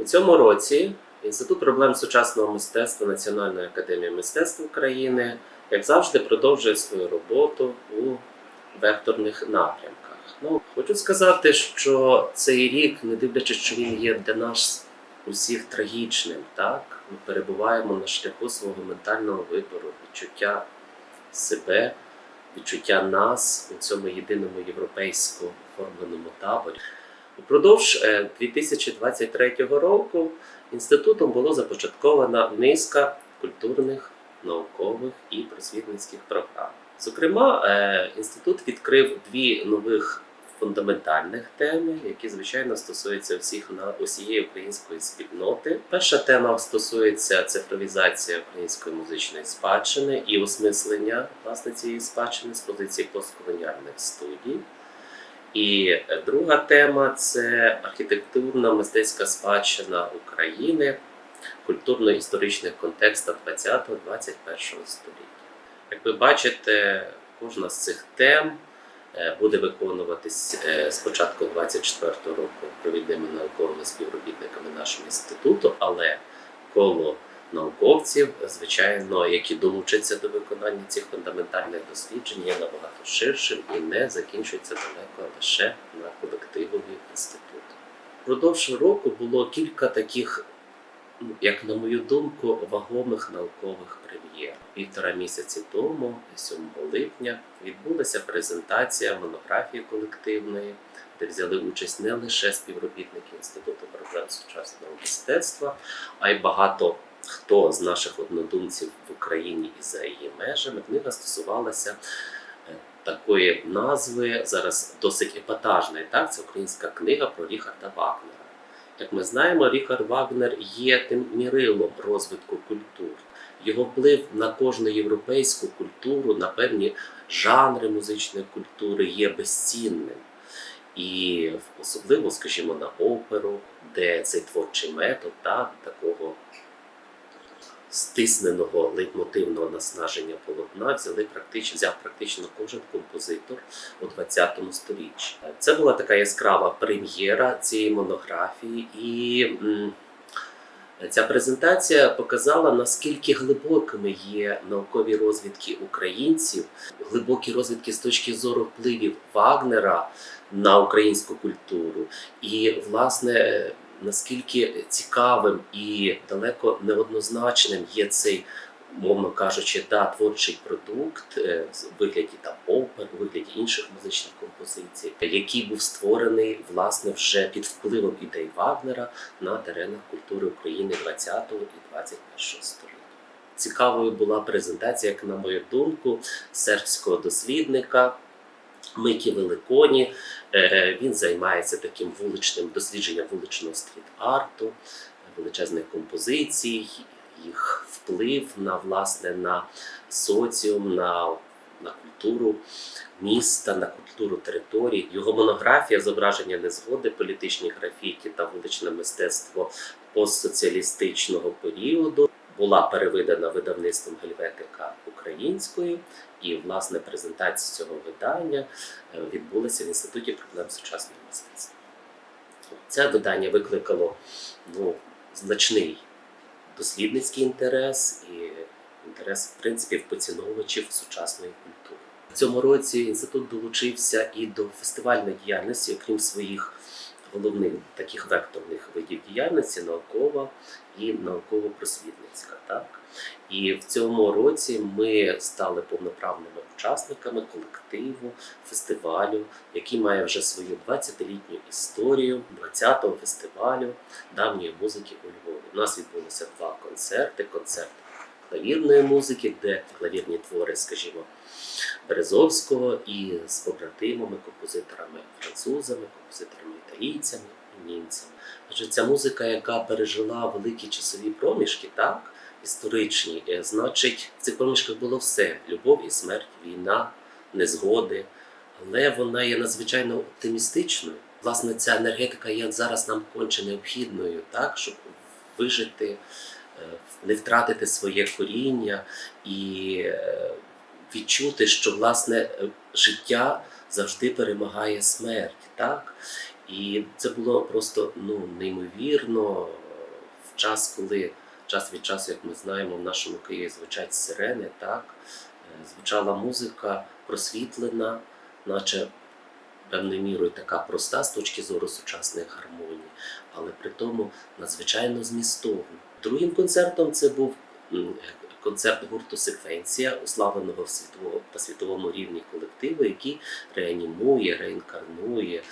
У цьому році Інститут проблем сучасного мистецтва Національної академії мистецтв України, як завжди, продовжує свою роботу у векторних напрямках. Ну, хочу сказати, що цей рік, не дивлячись, що він є для нас усіх трагічним, так ми перебуваємо на шляху свого ментального вибору, відчуття себе, відчуття нас у цьому єдиному європейсько оформленому таборі. Упродовж е, 2023 року інститутом було започаткована низка культурних, наукових і просвітницьких програм. Зокрема, е, інститут відкрив дві нових фундаментальних теми, які звичайно стосуються всіх на усієї української спільноти. Перша тема стосується цифровізації української музичної спадщини і осмислення власне цієї спадщини з позиції постколоніальних студій. І друга тема це архітектурна мистецька спадщина України культурно-історичних контекстах 20-21 століття. Як ви бачите, кожна з цих тем е, буде виконуватись з початку 24 року провідними науковими співробітниками нашого інституту, але коло науковців, звичайно, які долучаться до виконання цих фундаментальних досліджень, є набагато ширшим і не закінчується далеко лише на колективові інституту. Впродовж року було кілька таких, як на мою думку, вагомих наукових прем'єр. Півтора місяці тому, 7 липня, відбулася презентація монографії колективної, де взяли участь не лише співробітники Інституту проблем сучасного мистецтва, а й багато хто з наших однодумців в Україні і за її межами. Книга стосувалася е, такої назви, зараз досить епатажної. Так, це українська книга про Ріхарда Вагнера. Як ми знаємо, Ріхард Вагнер є тим мірилом розвитку культур. Його вплив на кожну європейську культуру, на певні жанри музичної культури є безцінним. І особливо, скажімо, на оперу, де цей творчий метод так, такого стисненого лейтмотивного наснаження полотна взяли практично, взяв практично кожен композитор у 20 столітті. Це була така яскрава прем'єра цієї монографії, і м, ця презентація показала, наскільки глибокими є наукові розвідки українців, глибокі розвідки з точки зору впливів Вагнера на українську культуру, і власне наскільки цікавим і далеко неоднозначним є цей, мовно кажучи, да, творчий продукт е, в вигляді там опер, у вигляді інших музичних композицій, який був створений власне вже під впливом ідей Вагнера на теренах культури України 20 і 21 століття. Цікавою була презентація, як на мою думку, сербського дослідника Микі Великоні. Е, Він займається таким вуличним дослідженням вуличного стріт-арту, величезних композицій, їх вплив на власне на соціум, на, на культуру міста, на культуру територій. Його монографія зображення незгоди, політичні графіки та вуличне мистецтво постсоціалістичного періоду була перевидана видавництвом Гельветика українською, і власне презентація цього видання е, відбулася в інституті проблем сучасного мистецтва. Це видання викликало ну, значний дослідницький інтерес і інтерес, в принципі, в поціновувачів сучасної культури. В цьому році інститут долучився і до фестивальної діяльності, окрім своїх головних таких векторних видів діяльності, наукова і науково-просвітницька. Так? І в цьому році ми стали повноправними учасниками колективу фестивалю, який має вже свою 20-літню історію 20-го фестивалю давньої музики у Львові. У нас відбулося два концерти: концерт клавірної музики, де клавірні твори, скажімо, Березовського і з побратимами, композиторами французами, композиторами італійцями і німцями. Адже ця музика, яка пережила великі часові проміжки, так, історичні, е, значить, в цих проміжках було все: любов і смерть, війна, незгоди. Але вона є надзвичайно оптимістичною. Власне, ця енергетика є зараз нам конче необхідною, так, щоб вижити, е, не втратити своє коріння і е, відчути, що власне е, життя завжди перемагає смерть. Так? І це було просто ну, неймовірно час, коли час від часу, як ми знаємо, в нашому Києві звучать сирени, так е, звучала музика просвітлена, наче певною мірою така проста з точки зору сучасних гармоній, але при тому надзвичайно змістовна. Другим концертом це був концерт гурту Секвенція, уславленого в світово, на світовому рівні колективу, який реанімує, реінкарнує,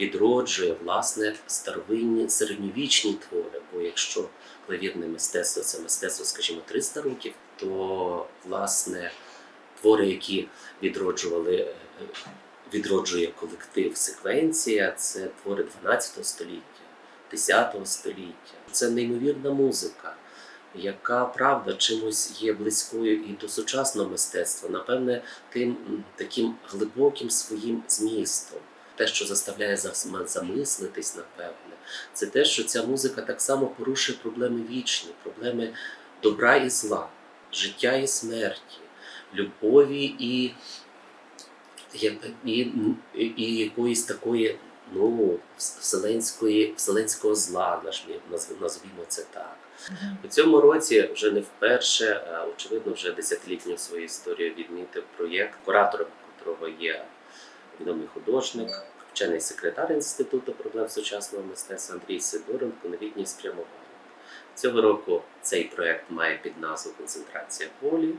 відроджує власне старовинні середньовічні твори. Бо якщо клавірне мистецтво це мистецтво, скажімо, 300 років, то власне твори, які відроджували. е, Відроджує колектив секвенція, це твори 12 століття, 10 століття. Це неймовірна музика, яка правда чимось є близькою і до сучасного мистецтва, напевне, тим таким глибоким своїм змістом. Те, що заставляє замислитись, напевне, це те, що ця музика так само порушує проблеми вічні, проблеми добра і зла, життя і смерті, любові і, і, і, і якоїсь такої ну, вселенської, вселенського зла, назв- назвімо це так. У цьому році вже не вперше, очевидно, вже десятилітню свою історію відмітив проєкт, куратором котрого є відомий художник, вчений секретар Інституту проблем сучасного мистецтва Андрій Сидоренко новітнє спрямування. Цього року цей проєкт має під назву Концентрація волі.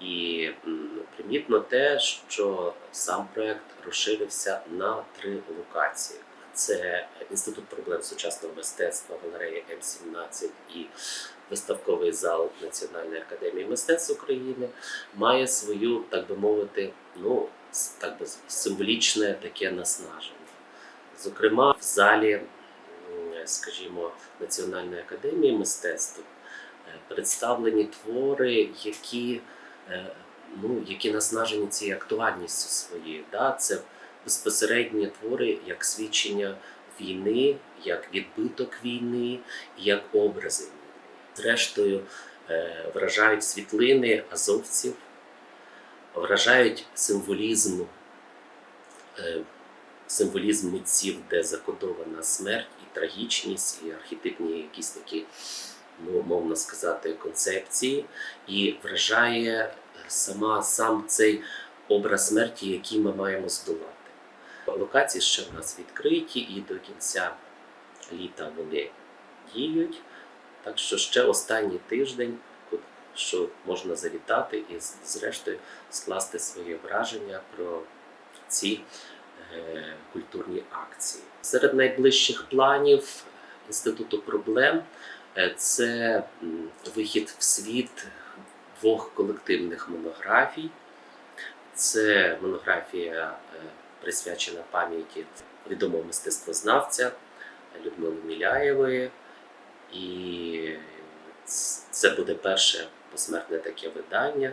І примітно те, що сам проєкт розширився на три локації. Це Інститут проблем сучасного мистецтва галерея М17 і виставковий зал Національної академії мистецтв України має свою, так би мовити, ну так би символічне таке наснаження. Зокрема, в залі, скажімо, Національної академії мистецтв е, представлені твори, які, е, ну, які наснажені цією актуальністю своєю. Да? Це безпосередні твори як свідчення війни, як відбиток війни, як образи. Зрештою, е, вражають світлини азовців, вражають символізм, е, символізм митців, де закодована смерть і трагічність, і архетипні якісь такі, ну, мовно сказати, концепції, і вражає сама сам цей образ смерті, який ми маємо здолати. Локації ще в нас відкриті і до кінця літа вони діють. Так що ще останній тиждень, що можна завітати і зрештою скласти своє враження про ці е, культурні акції. Серед найближчих планів Інституту проблем е, це вихід в світ двох колективних монографій. Це монографія е, присвячена пам'яті відомого мистецтвознавця Людмили Міляєвої. І це буде перше посмертне таке видання,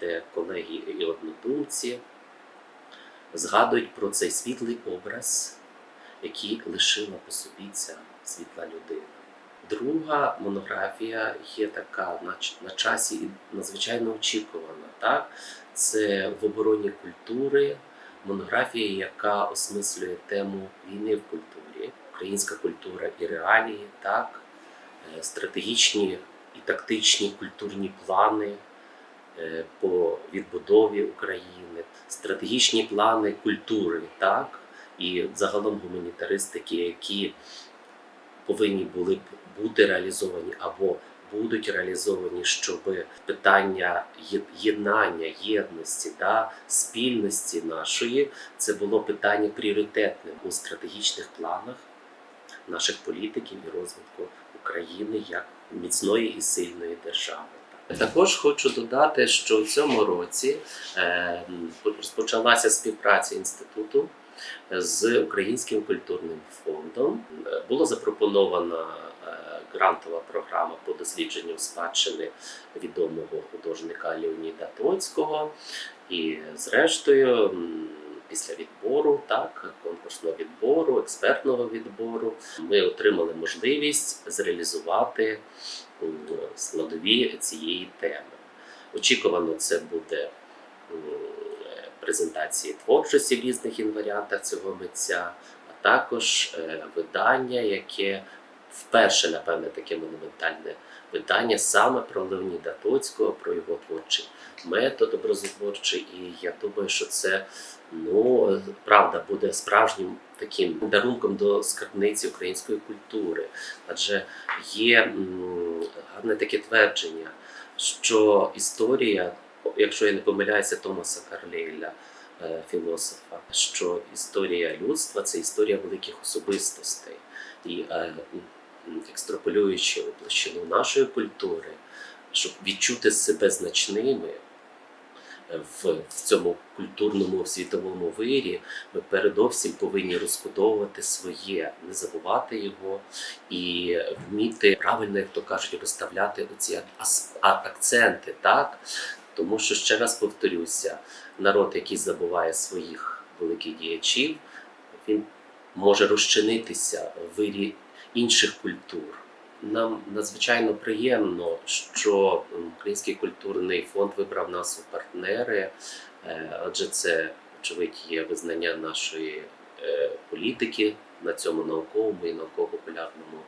де колеги і однодумці згадують про цей світлий образ, який лишила по собі ця світла людина. Друга монографія є така на, на часі і надзвичайно очікувана. Так? Це в обороні культури монографія, яка осмислює тему війни в культурі, українська культура і реалії, так, е, стратегічні і тактичні культурні плани е, по відбудові України, стратегічні плани культури, так, і загалом гуманітаристики, які повинні були б бути реалізовані або будуть реалізовані, щоб питання єднання, єдності, да, спільності нашої це було питання пріоритетним у стратегічних планах наших політиків і розвитку України як міцної і сильної держави. Також хочу додати, що в цьому році е, розпочалася співпраця інституту з Українським культурним фондом. Було запропонована е, грантова програма по дослідженню спадщини відомого художника Леоніда Троцького. І зрештою, після відбору, так, конкурсного відбору, експертного відбору, ми отримали можливість зреалізувати складові цієї теми. Очікувано, це буде презентації творчості в різних інваріантах цього митця, а також е, видання, яке вперше, напевне, таке монументальне видання саме про Леоніда Тоцького, про його творчий метод образотворчий. І я думаю, що це ну правда буде справжнім таким дарунком до скарбниці української культури. Адже є гарне таке твердження, що історія, якщо я не помиляюся, Томаса Карлейля, е, філософа, що історія людства це історія великих особистостей. І е, екстраполюючи площину нашої культури, щоб відчути себе значними е, в, цьому культурному світовому вирі, ми передовсім повинні розбудовувати своє, не забувати його і вміти правильно, як то кажуть, розставляти оці акценти, так? Тому що ще раз повторюся, народ, який забуває своїх великих діячів, він може розчинитися в вирі інших культур. Нам надзвичайно приємно, що Український культурний фонд вибрав нас у партнери, е, адже це, очевидь, є визнання нашої е, політики на цьому науковому і науково-популярному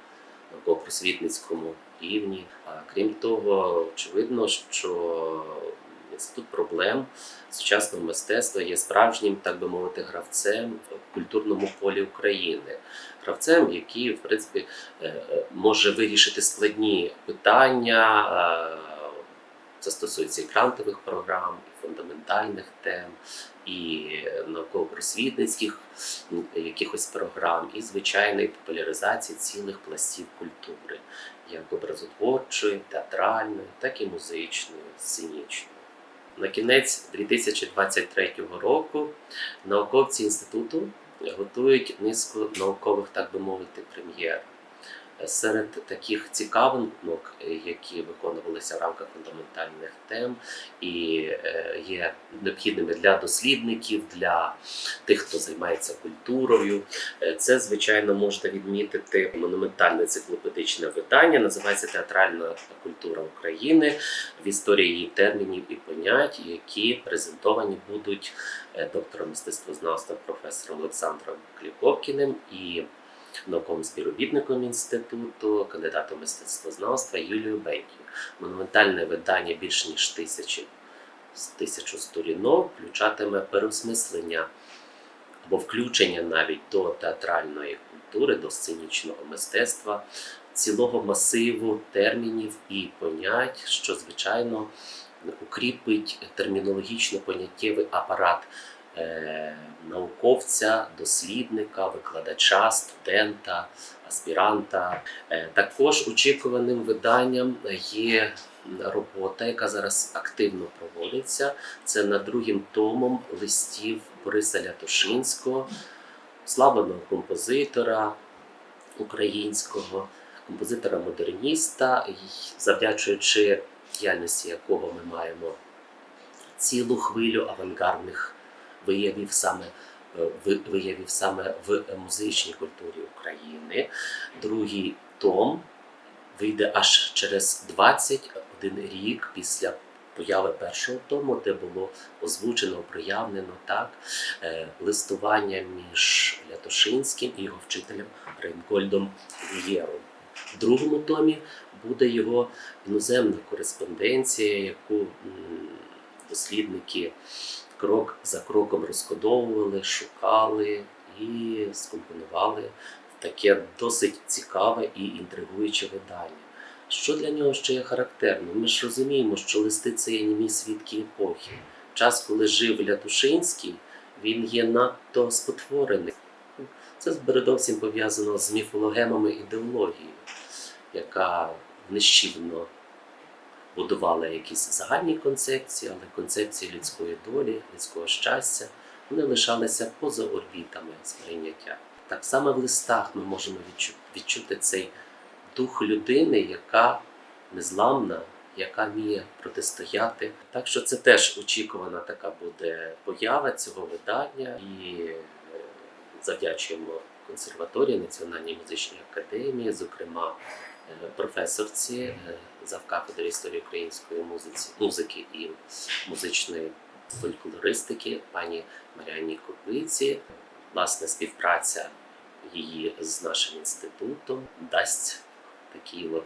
науково-просвітницькому рівні. А крім того, очевидно, що інститут проблем сучасного мистецтва є справжнім, так би мовити, гравцем в культурному полі України. Гравцем, який, в принципі, е, е, може вирішити складні питання. Це стосується і грантових програм, фундаментальних тем, і науково-просвітницьких якихось програм, і звичайної популяризації цілих пластів культури, як образотворчої, театральної, так і музичної, сценічної. На кінець 2023 року науковці інституту готують низку наукових, так би мовити, прем'єр. Серед таких цікавинок, які виконувалися в рамках фундаментальних тем, і е, є необхідними для дослідників, для тих, хто займається культурою. Е, Це, звичайно, можна відмітити монументальне циклопедичне видання, називається Театральна культура України в історії її термінів і понять, які презентовані будуть е, доктором мистецтвознавства професором Олександром Кліковкіним і науковим співробітником інституту, кандидатом мистецтвознавства Юлією Беньків. Монументальне видання більш ніж тисячі з тисячу сторінок включатиме переосмислення або включення навіть до театральної культури, до сценічного мистецтва, цілого масиву термінів і понять, що звичайно укріпить термінологічно-поняттєвий апарат е, науковця, дослідника, викладача, студента, аспіранта. Е, також очікуваним виданням є робота, яка зараз активно проводиться. Це над другим томом листів Бориса Лятошинського, славного композитора українського, композитора-модерніста, завдячуючи діяльності якого ми маємо цілу хвилю авангардних виявів саме. е, Виявів саме в музичній культурі України. Другий том вийде аж через 21 рік після появи першого тому, де було озвучено, проявлено так е, листування між Лятошинським і його вчителем Рейнгольдом Вієром. В другому томі буде його іноземна кореспонденція, яку дослідники крок за кроком розкодовували, шукали і скомпонували в таке досить цікаве і інтригуюче видання. Що для нього ще є характерно? Ми ж розуміємо, що листи це є німі свідки епохи. Час, коли жив Лятушинський, він є надто спотворений. Це передовсім пов'язано з міфологемами ідеології, яка нещівно будувала якісь загальні концепції, але концепції людської долі, людського щастя, вони лишалися поза орбітами сприйняття. Так само в листах ми можемо відчу- відчути цей дух людини, яка незламна, яка вміє протистояти. Так що це теж очікувана така буде поява цього видання і е, завдячуємо консерваторії Національній музичній академії, зокрема е, професорці е, завкафедри історії української музиці, музики і музичної фольклористики пані Маріані Копиці. Власне, співпраця її з нашим інститутом, дасть такий от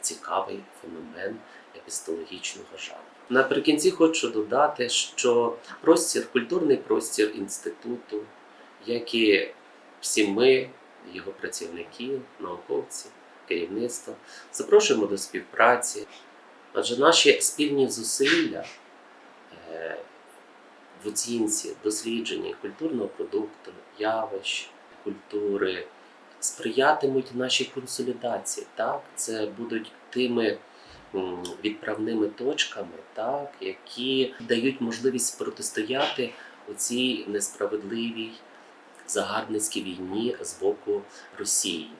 цікавий феномен епістологічного жанру. Наприкінці хочу додати, що простір, культурний простір інституту, як і всі ми, його працівники, науковці, керівництво, запрошуємо до співпраці, адже наші спільні зусилля е, в оцінці дослідженні культурного продукту, явищ, культури сприятимуть нашій консолідації. Так, це будуть тими відправними точками, так, які дають можливість протистояти оцій несправедливій загарбницькій війні з боку Росії.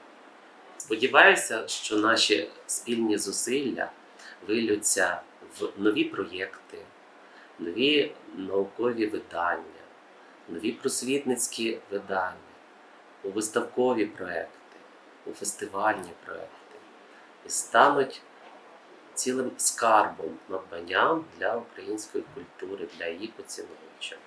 Сподіваюся, що наші спільні зусилля вилються в нові проєкти, нові наукові видання, нові просвітницькі видання, у виставкові проекти, у фестивальні проекти і стануть цілим скарбом надбанням для української культури, для її поціновувачів.